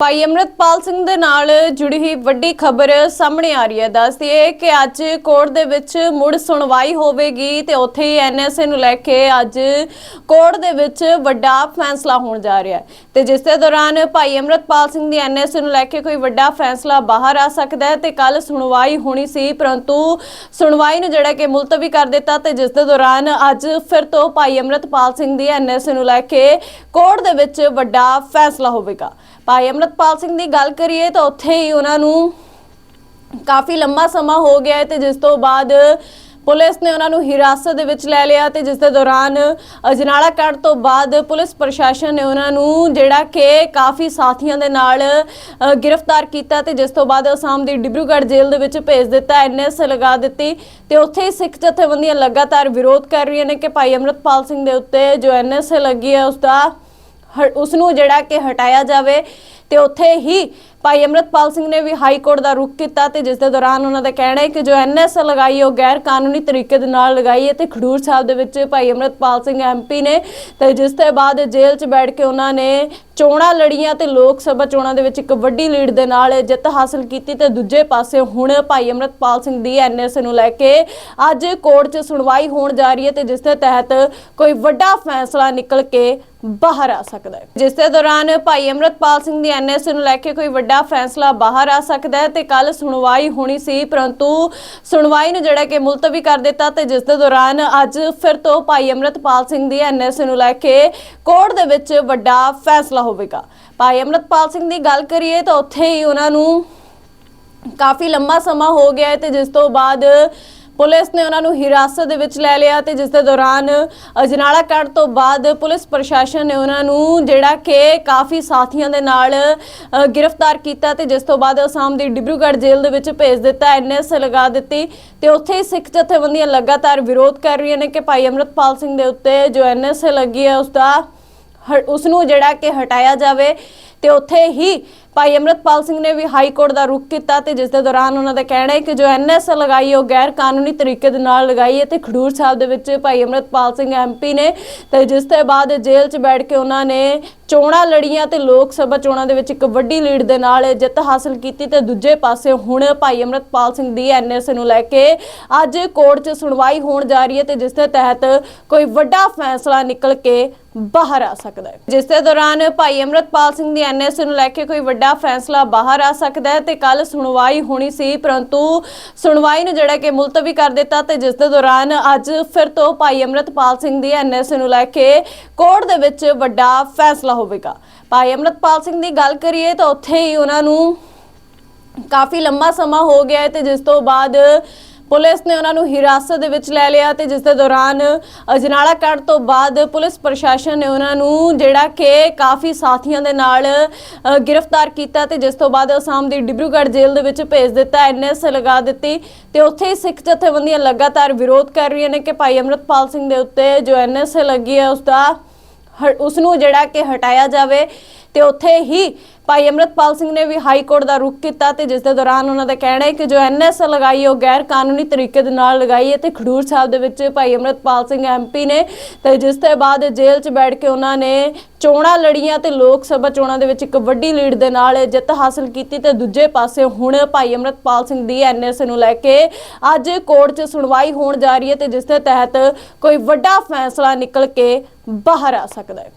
ਭਾਈ ਅਮਰਤਪਾਲ ਸਿੰਘ ਦੇ ਨਾਲ ਜੁੜੀ ਹੋਈ ਵੱਡੀ ਖਬਰ ਸਾਹਮਣੇ ਆ ਰਹੀ ਹੈ। ਦੱਸਦੀ ਹੈ ਕਿ ਅੱਜ ਕੋਰਟ ਦੇ ਵਿੱਚ ਮੁੜ ਸੁਣਵਾਈ ਹੋਵੇਗੀ ਤੇ ਉੱਥੇ ਹੀ ਐਨਐਸਏ ਨੂੰ ਲੈ ਕੇ ਅੱਜ ਕੋਰਟ ਦੇ ਵਿੱਚ ਵੱਡਾ ਫੈਸਲਾ ਹੋਣ ਜਾ ਰਿਹਾ ਹੈ। ਤੇ ਜਿਸ ਦੇ ਦੌਰਾਨ ਭਾਈ ਅਮਰਤਪਾਲ ਸਿੰਘ ਦੀ ਐਨਐਸਏ ਨੂੰ ਲੈ ਕੇ ਕੋਈ ਵੱਡਾ ਫੈਸਲਾ ਬਾਹਰ ਆ ਸਕਦਾ ਹੈ ਤੇ ਕੱਲ ਸੁਣਵਾਈ ਹੋਣੀ ਸੀ, ਪਰੰਤੂ ਸੁਣਵਾਈ ਨੂੰ ਜਿਹੜਾ ਕਿ ਮੁਲਤਵੀ ਕਰ ਦਿੱਤਾ ਤੇ ਜਿਸ ਦੇ ਦੌਰਾਨ ਅੱਜ ਫਿਰ ਤੋਂ ਭਾਈ ਅਮਰਤਪਾਲ ਸਿੰਘ ਦੀ ਐਨਐਸਏ ਨੂੰ ਲੈ ਕੇ ਕੋਰਟ ਦੇ ਵਿੱਚ ਵੱਡਾ ਫੈਸਲਾ ਹੋਵੇਗਾ। ਭਾਈ ਅਮਰਤਪਾਲ ਸਿੰਘ ਦੀ ਗੱਲ ਕਰੀਏ ਤਾਂ ਉੱਥੇ ਹੀ ਉਹਨਾਂ ਨੂੰ ਕਾਫੀ ਲੰਮਾ ਸਮਾਂ ਹੋ ਗਿਆ ਹੈ ਤੇ ਜਿਸ ਤੋਂ ਬਾਅਦ ਪੁਲਿਸ ਨੇ ਉਹਨਾਂ ਨੂੰ ਹਿਰਾਸਤ ਦੇ ਵਿੱਚ ਲੈ ਲਿਆ ਤੇ ਜਿਸ ਦੇ ਦੌਰਾਨ ਅਜਨਾਲਾ ਕੱਢ ਤੋਂ ਬਾਅਦ ਪੁਲਿਸ ਪ੍ਰਸ਼ਾਸਨ ਨੇ ਉਹਨਾਂ ਨੂੰ ਜਿਹੜਾ ਕਿ ਕਾਫੀ ਸਾਥੀਆਂ ਦੇ ਨਾਲ ਗ੍ਰਿਫਤਾਰ ਕੀਤਾ ਤੇ ਜਿਸ ਤੋਂ ਬਾਅਦ ਅਸਾਮ ਦੀ ਡਿਬਰੂਗੜ੍ਹ ਜੇਲ੍ਹ ਦੇ ਵਿੱਚ ਭੇਜ ਦਿੱਤਾ ਐਨਐਸ ਲਗਾ ਦਿੱਤੀ ਤੇ ਉੱਥੇ ਹੀ ਸਿੱਖ ਜਥੇਬੰਦੀਆਂ ਲਗਾਤਾਰ ਵਿਰੋਧ ਕਰ ਰਹੀਆਂ ਨੇ ਕਿ ਭਾਈ ਅਮਰਤਪਾਲ ਸਿੰਘ ਦੇ ਉੱਤੇ ਜੋ ਐਨਐਸ ਲੱਗੀ ਹੈ ਉਸ ਦਾ ਉਸ ਨੂੰ ਜਿਹੜਾ ਕਿ ਹਟਾਇਆ ਜਾਵੇ ਤੇ ਉੱਥੇ ਹੀ ਭਾਈ ਅਮਰਤਪਾਲ ਸਿੰਘ ਨੇ ਵੀ ਹਾਈ ਕੋਰਟ ਦਾ ਰੁਖ ਕੀਤਾ ਤੇ ਜਿਸ ਦੇ ਦੌਰਾਨ ਉਹਨਾਂ ਦਾ ਕਹਿਣਾ ਹੈ ਕਿ ਜੋ ਐਨਐਸ ਲਗਾਈ ਉਹ ਗੈਰ ਕਾਨੂੰਨੀ ਤਰੀਕੇ ਦੇ ਨਾਲ ਲਗਾਈ ਹੈ ਤੇ ਖਡੂਰ ਸਾਹਿਬ ਦੇ ਵਿੱਚ ਭਾਈ ਅਮਰਤਪਾਲ ਸਿੰਘ ਐਮਪੀ ਨੇ ਤੇ ਜਿਸ ਦੇ ਬਾਅਦ ਜੇਲ੍ਹ 'ਚ ਬੈਠ ਕੇ ਉਹਨਾਂ ਨੇ ਚੋਣਾਂ ਲੜੀਆਂ ਤੇ ਲੋਕ ਸਭਾ ਚੋਣਾਂ ਦੇ ਵਿੱਚ ਇੱਕ ਵੱਡੀ ਲੀਡ ਦੇ ਨਾਲ ਜਿੱਤ ਹਾਸਲ ਕੀਤੀ ਤੇ ਦੂਜੇ ਪਾਸੇ ਹੁਣ ਭਾਈ ਅਮਰਤਪਾਲ ਸਿੰਘ ਦੀ ਐਨਐਸ ਨੂੰ ਲੈ ਕੇ ਅੱਜ ਕੋਰਟ 'ਚ ਸੁਣਵਾਈ ਹੋਣ ਜਾ ਰਹੀ ਹੈ ਤੇ ਜਿਸ ਦੇ ਤਹਿਤ ਕੋਈ ਵੱਡਾ ਫੈਸਲਾ ਨਿਕਲ ਕੇ ਬਾਹਰ ਆ ਸਕਦਾ ਹੈ। ਜਿਸ ਦੇ ਦੌਰਾਨ ਭਾਈ ਅਮਰਤਪਾਲ ਸਿੰਘ ਦੀ ਐਨਐਸ ਨੂੰ ਲੈ ਕੇ ਕੋਈ ਵੱਡਾ ਫੈਸਲਾ ਬਾਹਰ ਆ ਸਕਦਾ ਹੈ ਤੇ ਕੱਲ ਸੁਣਵਾਈ ਹੋਣੀ ਸੀ, ਪਰੰਤੂ ਸੁਣਵਾਈ ਨੂੰ ਜਿਹੜਾ ਕਿ ਮੁਲਤਵੀ ਕਰ ਦਿੱਤਾ ਤੇ ਜਿਸ ਦੇ ਦੌਰਾਨ ਅੱਜ ਫਿਰ ਤੋਂ ਭਾਈ ਅਮਰਤਪਾਲ ਸਿੰਘ ਦੀ ਐਨਐਸ ਨੂੰ ਲੈ ਕੇ ਕੋਰਟ ਦੇ ਵਿੱਚ ਵੱਡਾ ਫੈਸਲਾ ਹੋਵੇਗਾ। ਭਾਈ ਅਮਰਤਪਾਲ ਸਿੰਘ ਦੀ ਗੱਲ ਕਰੀਏ ਤਾਂ ਉੱਥੇ ਹੀ ਉਹਨਾਂ ਨੂੰ ਕਾਫੀ ਲੰਮਾ ਸਮਾਂ ਹੋ ਗਿਆ ਹੈ ਤੇ ਜਿਸ ਤੋਂ ਬਾਅਦ ਪੁਲਿਸ ਨੇ ਉਹਨਾਂ ਨੂੰ ਹਿਰਾਸਤ ਦੇ ਵਿੱਚ ਲੈ ਲਿਆ ਤੇ ਜਿਸ ਦੇ ਦੌਰਾਨ ਅਜਨਾਲਾ ਕੱਢ ਤੋਂ ਬਾਅਦ ਪੁਲਿਸ ਪ੍ਰਸ਼ਾਸਨ ਨੇ ਉਹਨਾਂ ਨੂੰ ਜਿਹੜਾ ਕਿ ਕਾਫੀ ਸਾਥੀਆਂ ਦੇ ਨਾਲ ਗ੍ਰਿਫਤਾਰ ਕੀਤਾ ਤੇ ਜਿਸ ਤੋਂ ਬਾਅਦ ਅਸਾਮ ਦੀ ਡਿਬਰੂਗੜ੍ਹ ਜੇਲ੍ਹ ਦੇ ਵਿੱਚ ਭੇਜ ਦਿੱਤਾ ਐਨਐਸ ਲਗਾ ਦਿੱਤੀ ਤੇ ਉੱਥੇ ਹੀ ਸਿੱਖ ਜਥੇਬੰਦੀਆਂ ਲਗਾਤਾਰ ਵਿਰੋਧ ਕਰ ਰਹੀਆਂ ਨੇ ਕਿ ਭਾਈ ਅਮਰਤਪਾਲ ਸਿੰਘ ਦੇ ਉੱਤੇ ਜੋ ਐਨਐਸ ਲੱਗੀ ਹੈ ਉਸ ਦਾ ਹ- ਉਸ ਨੂੰ ਜਿਹੜਾ ਕਿ ਹਟਾਇਆ ਜਾਵੇ। ਤੇ ਉੱਥੇ ਹੀ ਭਾਈ ਅਮਰਤਪਾਲ ਸਿੰਘ ਨੇ ਵੀ ਹਾਈ ਕੋਰਟ ਦਾ ਰੁਖ ਕੀਤਾ ਤੇ ਜਿਸ ਦੇ ਦੌਰਾਨ ਉਹਨਾਂ ਦਾ ਕਹਿਣਾ ਹੈ ਕਿ ਜੋ ਐਨਐਸ ਲਗਾਈ ਉਹ ਗੈਰ ਕਾਨੂੰਨੀ ਤਰੀਕੇ ਦੇ ਨਾਲ ਲਗਾਈ ਹੈ ਤੇ ਖਡੂਰ ਸਾਹਿਬ ਦੇ ਵਿੱਚ ਭਾਈ ਅਮਰਤਪਾਲ ਸਿੰਘ ਐਮਪੀ ਨੇ ਤੇ ਜਿਸ ਤੋਂ ਬਾਅਦ ਜੇਲ੍ਹ 'ਚ ਬੈਠ ਕੇ ਉਹਨਾਂ ਨੇ ਚੋਣਾਂ ਲੜੀਆਂ ਤੇ ਲੋਕ ਸਭਾ ਚੋਣਾਂ ਦੇ ਵਿੱਚ ਇੱਕ ਵੱਡੀ ਲੀਡ ਦੇ ਨਾਲ ਜਿੱਤ ਹਾਸਲ ਕੀਤੀ ਤੇ ਦੂਜੇ ਪਾਸੇ ਹੁਣ ਭਾਈ ਅਮਰਤਪਾਲ ਸਿੰਘ ਦੀ ਐਨਐਸ ਨੂੰ ਲੈ ਕੇ ਅੱਜ ਕੋਰਟ 'ਚ ਸੁਣਵਾਈ ਹੋਣ ਜਾ ਰਹੀ ਹੈ ਤੇ ਜਿਸ ਦੇ ਤਹਿਤ ਕੋਈ ਵੱਡਾ ਫੈਸਲਾ ਨਿਕਲ ਕੇ ਬਾਹਰ ਆ ਸਕਦਾ ਹੈ। ਜਿਸ ਦੇ ਦੌਰਾਨ ਭਾਈ ਅਮਰਤਪਾਲ ਸਿੰਘ ਦੀ ਐਨਐਸ ਨੂੰ ਲੈ ਕੇ ਕੋਈ ਵੱਡਾ ਫੈਸਲਾ ਬਾਹਰ ਆ ਸਕਦਾ ਹੈ ਤੇ ਕੱਲ ਸੁਣਵਾਈ ਹੋਣੀ ਸੀ, ਪਰੰਤੂ ਸੁਣਵਾਈ ਨੂੰ ਜਿਹੜਾ ਕਿ ਮੁਲਤਵੀ ਕਰ ਦਿੱਤਾ ਤੇ ਜਿਸ ਦੇ ਦੌਰਾਨ ਅੱਜ ਫਿਰ ਤੋਂ ਭਾਈ ਅਮਰਤਪਾਲ ਸਿੰਘ ਦੀ ਐਨਐਸ ਨੂੰ ਲੈ ਕੇ ਕੋਰਟ ਦੇ ਵਿੱਚ ਵੱਡਾ ਫੈਸਲਾ ਹੋਵੇਗਾ। ਭਾਈ ਅਮਰਤਪਾਲ ਸਿੰਘ ਦੀ ਗੱਲ ਕਰੀਏ ਤਾਂ ਉੱਥੇ ਹੀ ਉਹਨਾਂ ਨੂੰ ਕਾਫੀ ਲੰਮਾ ਸਮਾਂ ਹੋ ਗਿਆ ਹੈ ਤੇ ਜਿਸ ਤੋਂ ਬਾਅਦ ਪੁਲਿਸ ਨੇ ਉਹਨਾਂ ਨੂੰ ਹਿਰਾਸਤ ਦੇ ਵਿੱਚ ਲੈ ਲਿਆ ਤੇ ਜਿਸ ਦੇ ਦੌਰਾਨ ਅਜਨਾਲਾ ਕੱਢ ਤੋਂ ਬਾਅਦ ਪੁਲਿਸ ਪ੍ਰਸ਼ਾਸਨ ਨੇ ਉਹਨਾਂ ਨੂੰ ਜਿਹੜਾ ਕਿ ਕਾਫੀ ਸਾਥੀਆਂ ਦੇ ਨਾਲ ਗ੍ਰਿਫਤਾਰ ਕੀਤਾ ਤੇ ਜਿਸ ਤੋਂ ਬਾਅਦ ਅਸਾਮ ਦੀ ਡਿਬਰੂਗੜ੍ਹ ਜੇਲ੍ਹ ਦੇ ਵਿੱਚ ਭੇਜ ਦਿੱਤਾ ਐਨਐਸ ਲਗਾ ਦਿੱਤੀ ਤੇ ਉੱਥੇ ਹੀ ਸਿੱਖ ਜਥੇਬੰਦੀਆਂ ਲਗਾਤਾਰ ਵਿਰੋਧ ਕਰ ਰਹੀਆਂ ਨੇ ਕਿ ਭਾਈ ਅਮਰਤਪਾਲ ਸਿੰਘ ਦੇ ਉੱਤੇ ਜੋ ਐਨਐਸ ਲੱਗੀ ਹੈ ਉਸ ਦਾ ਹ- ਉਸ ਨੂੰ ਜਿਹੜਾ ਕਿ ਹਟਾਇਆ ਜਾਵੇ। ਤੇ ਉੱਥੇ ਹੀ ਭਾਈ ਅਮਰਤਪਾਲ ਸਿੰਘ ਨੇ ਵੀ ਹਾਈ ਕੋਰਟ ਦਾ ਰੁਖ ਕੀਤਾ ਤੇ ਜਿਸ ਦੇ ਦੌਰਾਨ ਉਹਨਾਂ ਦਾ ਕਹਿਣਾ ਹੈ ਕਿ ਜੋ ਐਨਐਸ ਲਗਾਈ ਉਹ ਗੈਰ ਕਾਨੂੰਨੀ ਤਰੀਕੇ ਦੇ ਨਾਲ ਲਗਾਈ ਹੈ ਤੇ ਖਡੂਰ ਸਾਹਿਬ ਦੇ ਵਿੱਚ ਭਾਈ ਅਮਰਤਪਾਲ ਸਿੰਘ ਐਮਪੀ ਨੇ ਤੇ ਜਿਸ ਦੇ ਬਾਅਦ ਜੇਲ੍ਹ 'ਚ ਬੈਠ ਕੇ ਉਹਨਾਂ ਨੇ ਚੋਣਾਂ ਲੜੀਆਂ ਤੇ ਲੋਕ ਸਭਾ ਚੋਣਾਂ ਦੇ ਵਿੱਚ ਇੱਕ ਵੱਡੀ ਲੀਡ ਦੇ ਨਾਲ ਜਿੱਤ ਹਾਸਲ ਕੀਤੀ ਤੇ ਦੂਜੇ ਪਾਸੇ ਹੁਣ ਭਾਈ ਅਮਰਤਪਾਲ ਸਿੰਘ ਦੀ ਐਨਐਸ ਨੂੰ ਲੈ ਕੇ ਅੱਜ ਕੋਰਟ 'ਚ ਸੁਣਵਾਈ ਹੋਣ ਜਾ ਰਹੀ ਹੈ ਤੇ ਜਿਸ ਦੇ ਤਹਿਤ ਕੋਈ ਵੱਡਾ ਫੈਸਲਾ ਨਿਕਲ ਕੇ ਬਾਹਰ ਆ ਸਕਦਾ ਹੈ।